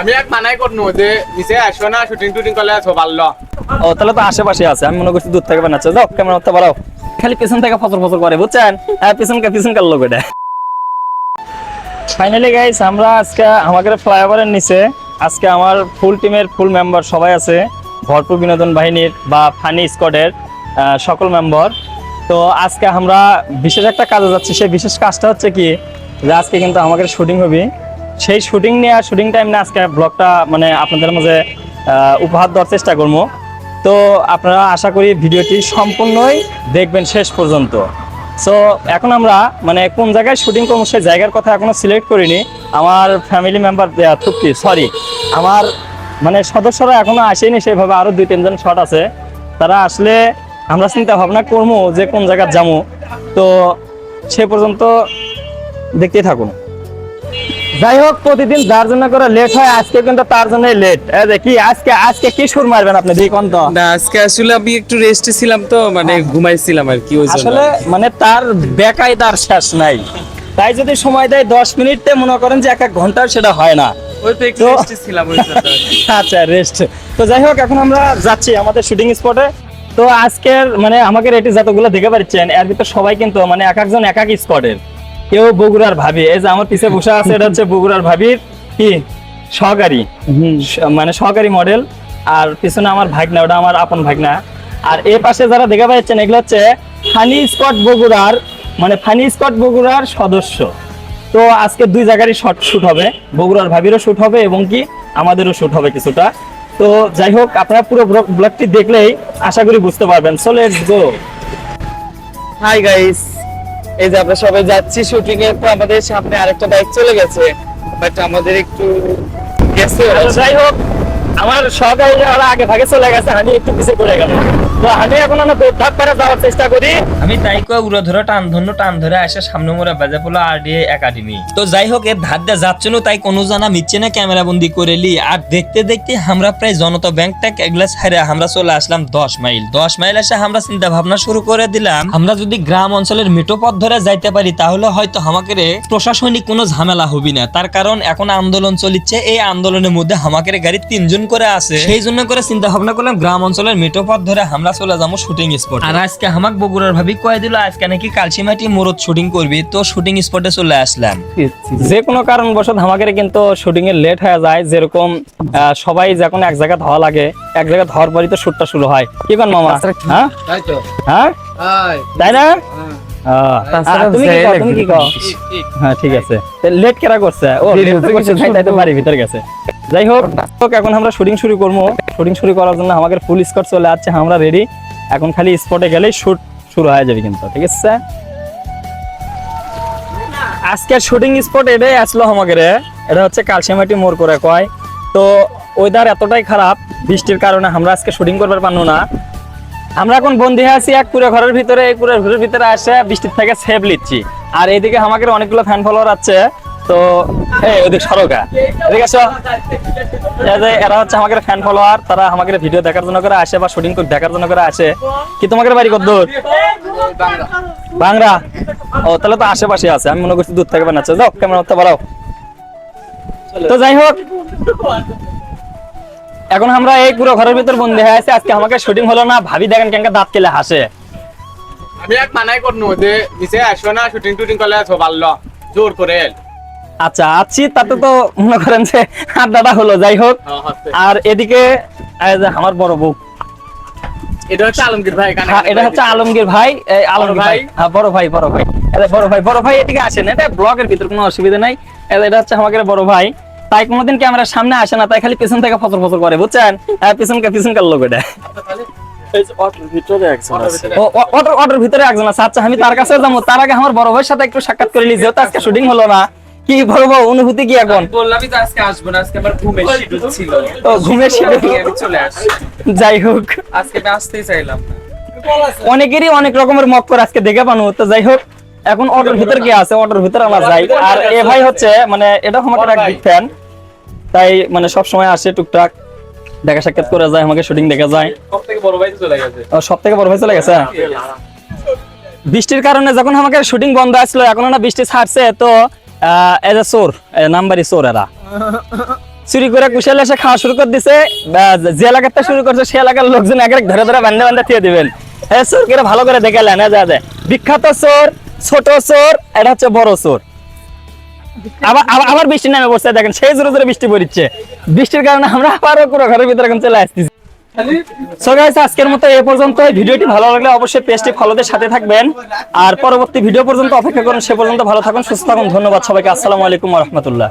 আমি এক মানাই করনু যে নিচে আসো না শুটিং টুটিং করলে আছো ভালো ও, তাহলে তো আশেপাশে আছে, আমি মনে করছি দূর থেকে বানাচ্ছে। যাও ক্যামেরা করতে পারো খালি পেছন থেকে ফসর ফসর করে, বুঝছেন? হ্যাঁ পেছন কা পেছন কার লোক এটা? ফাইনালি গাইস আমরা আজকে আমাদের ফ্লাইওভারের নিচে, আজকে আমার ফুল টিমের ফুল মেম্বার সবাই আছে। ভরপুর বিনোদন বাহিনীর বা ফানি স্কোয়াডের সকল মেম্বার তো আজকে আমরা বিশেষ একটা কাজে যাচ্ছি। সেই বিশেষ কাজটা হচ্ছে কি? যে আজকে কিন্তু আমাদের শুটিং হবে। সেই শুটিং নিয়ে শুটিং টাইম নিয়ে আজকে ব্লগটা মানে আপনাদের মাঝে উপহার দেওয়ার চেষ্টা করব। তো আপনারা আশা করি ভিডিওটি সম্পূর্ণই দেখবেন শেষ পর্যন্ত। সো এখন আমরা মানে কোন জায়গায় শুটিং করব, সেই জায়গার কথা এখনও সিলেক্ট করিনি। আমার ফ্যামিলি মেম্বার থুপি সরি আমার মানে সদস্যরা এখনও আসেনি সেভাবে আরও দুই, তিনজন শট আছে। তারা আসলে আমরা চিন্তা ভাবনা করব যে কোন জায়গায় যাব। তো সে পর্যন্ত দেখতেই থাকুন। যাই হোক প্রতিদিন যার জন্য করে লেট হয় আজকে কিন্তু তার জন্য লেট দেখি আজকে আজকে কি সুর মারবেন আপনি দেখি কোন তো না আজকে আসলে আমি একটু রেস্টে ছিলাম তো মানে ঘুমাইছিলাম আর কি ওই জন্য। আসলে মানে তার বেকায় তার শেষ নাই। তাই যদি সময় দেয় দশ মিনিটে মনে করেন যে এক এক ঘণ্টার সেটা হয় না। ওই তো একটু রেস্টে ছিলাম ওই জন্য। আচ্ছা রেস্ট তো যাই হোক এখন আমরা যাচ্ছি আমাদের শুটিং স্পটে তো আজকের মানে আমাকে এটি যতগুলো দেখে পাচ্ছেন এর ভিতর সবাই কিন্তু মানে এক একজন এক এক স্পটের কেউ বগুড়ার ভাবি। এই যে আমার পিছে বসে আছে এটা হচ্ছে বগুড়ার ভাবির কি? সহকারী। মানে সহকারী মডেল। আর পিছনে আমার ভাগনা ওটা আমার আপন ভাগনা। আর এ পাশে যারা দেখা পাচ্ছেন এগুলো হচ্ছে ফানি স্পট বগুড়ার মানে ফানি স্পট বগুড়ার সদস্য। তো আজকে দুই জায়গারই শর্ট শুট হবে। বগুড়ার ভাবিরও শুট হবে এবং কি আমাদেরও শুট হবে কিছুটা। তো যাই হোক আপনারা পুরো ব্লগটি দেখলেই আশা করি বুঝতে পারবেন। So let's go hi guys এই যে আমরা সবাই যাচ্ছি শুটিং এর পর আমাদের সামনে আরেকটা বাইক চলে গেছে বাট আমাদের একটু গেছে। যাই হোক আমার সহকারী ওরা আগে ভাগে চলে গেছে আমি একটু পিছিয়ে পড়ে গেল। তো আমি এখন আমরা দৌড় করে যাওয়ার চেষ্টা করি। আমি তাই কয়ে উড়ো ধরে, টান ধন্য টান ধরে আসে সামনে মোড়ে বাজে পড়ল আর ডি একাডেমি তো যাই হোক এর ধার দিয়ে যাচ্ছে না, তাই কোনো জানা মিচ্ছে না, ক্যামেরা বন্দি করে লি। আর দেখতে দেখতে আমরা প্রায় জনতা ব্যাংক ট্যাক এগুলা ছাড়ে আমরা চলে আসলাম দশ মাইল দশ মাইল এসে আমরা চিন্তা ভাবনা শুরু করে দিলাম, আমরা যদি গ্রাম অঞ্চলের মেটো পথ ধরে যাইতে পারি, তাহলে হয়তো আমাকে প্রশাসনিক কোনো ঝামেলা হবি না। তার কারণ এখন আন্দোলন চলিচ্ছে, এই আন্দোলনের মধ্যে আমাকে গাড়ি তিনজন করে আছে। সেই জন্য করে চিন্তা ভাবনা করলাম গ্রাম অঞ্চলের মেটো পথ ধরে আমরা চলে যাব শুটিং স্পট আর আজকে আমাকে বগুড়ার ভাবি কয়ে দিল আজকে নাকি কালচিমাটি মোরদ শুটিং করবি। তো শুটিং স্পটে চলে আসলাম। যে কোনো কারণবশত আমাদের কিন্তু শুটিং এর লেট হয়ে যায় যেরকম সবাই যখন এক জায়গায় ধোয়া লাগে এক জায়গায় ধোয়ার পরই তো শুটটা শুরু হয়। কি কর মামা? হ্যাঁ? তাই তো। হ্যাঁ? তাই। না? হ্যাঁ। ঠিক আছে। লেট কেরা করছে? ও করছে তাই তাই তো বাড়ি ভিতরে গেছে। যাই হোক এখন আমরা শুটিং শুরু করব। শুটিং শুরু করার জন্য আমাদের ফুল স্কট চলে যাচ্ছে আমরা রেডি এখন খালি স্পটে গেলেই শুট শুরু হয়ে যাবে কিন্তু, ঠিক আছে? আজকের শুটিং স্পট এটাই আসলো আমাদের, এটা হচ্ছে কালসিমাটি মোড় করে কয়। তো ওয়েদার এতটাই খারাপ, বৃষ্টির কারণে আমরা আজকে শুটিং করবার পারব না। আমরা এখন বন্দি হয়ে আছি এক পুরো ঘরের ভিতরে, এই পুরো ঘরের ভিতরে আসে বৃষ্টির থেকে সেভ লিচ্ছি আর এইদিকে আমাদের অনেকগুলো ফ্যান ফলোয়ার আছে। তো, এই ওদিক সরকা আসো। এই যে এরা হচ্ছে আমাদের ফ্যান ফলোয়ার তারা আমাদের ভিডিও দেখার জন্য করে আসে বা শুটিং দেখার জন্য করে আসে। কি তোমাদের বাড়ি কত দূর বাংলা ও, তাহলে তো আশেপাশে আছে, আমি মনে করছি দূর থেকে বানাচ্ছে। যাও ক্যামেরা করতে পারো তো যাই হোক, এখন আমরা এই পুরো ঘরের ভিতর বন্ধ হয়ে আছি। আজকে আমাকে শুটিং হলো না, ভাবি দেখেন কেন দাঁত কেলে হাসে। আমি এক মানাই করনু, যে নিচে আসো না শুটিং টুটিং করলে আছো ভালো জোর করে। আচ্ছা আছি তাতে তো মনে করেন যে আড্ডাটা হলো যাই হোক। আর এদিকে আমার বড় বউ। এটা হচ্ছে আলমগীর ভাই হ্যাঁ, এটা হচ্ছে আলমগীর ভাই আলমগীর ভাই। ভাই? হ্যাঁ বড় ভাই বড় ভাই। বড় ভাই বড় ভাই এদিকে আসেন। এটা ব্লগের ভিতর কোনো অসুবিধা নাই। এটা হচ্ছে আমাদের বড় ভাই। তাই কোনোদিন ক্যামেরার সামনে আসে না তাই খালি পেছন থেকে ফসর ফসর করে বুঝছেন? হ্যাঁ পিছনকে পিছনকার লোক এটা। অটোর অটোর ভিতরে। একজন আছে। আচ্ছা আমি তার কাছে যাব। তার আগে আমার বড় ভাইয়ের সাথে একটু সাক্ষাৎ করে নিই যেহেতু আজকে শুটিং হলো না। কি ভাই অনুভূতি কি এখন? বললামই তো আজকে আসব না আজকে আমার ঘুমের শিডিউল ছিল। ও ঘুমের শিডিউল আমি চলে আসি যাই হোক। আজকে আমি আসতেই চাইলাম অনেকেরই অনেক রকমের মক করে আজকে দেখে পানো তো যাই হোক এখন অটোর ভিতর কি আছে? অটোর ভিতর আমরা যাই। আর এ ভাই হচ্ছে মানে এটা আমাদের এক বিগ ফ্যান তাই মানে সব সময় আসে টুকটাক। দেখা সাক্ষাৎ করে যায় আমাকে শুটিং দেখা যায়। সব থেকে বড় ভাই চলে গেছে। ও সব থেকে বড় ভাই চলে গেছে? বৃষ্টির কারণে যখন আমাকে শুটিং বন্ধ আসলো এখন না বৃষ্টি ছাড়ছে তো এজ চোর চোর এরা। চুরি করে এসে খাওয়া শুরু করে দিছে যে এলাকাতে শুরু করছে, সে এলাকার লোকজন এক ধরে ধরে বান্ধে বান্ধে দিয়ে দিবেন। চোর করে ভালো করে দেখে বিখ্যাত চোর, ছোট চোর, এটা হচ্ছে বড় চোর। আবার বৃষ্টি নামে বসে দেখেন, সেই জোরে জোরে বৃষ্টি পড়ছে বৃষ্টির কারণে আমরা আবারও পুরো ঘরের ভিতরে এখন চলে আসতেছি। সো গাইস আজকের মতো এ পর্যন্ত ভিডিওটি ভালো লাগলে অবশ্যই পেজটি ফলোদের সাথে থাকবেন। আর পরবর্তী ভিডিও পর্যন্ত অপেক্ষা করুন। সে পর্যন্ত ভালো থাকুন, সুস্থ থাকুন। ধন্যবাদ সবাইকে। আসসালামু আলাইকুম রহমতুল্লাহ।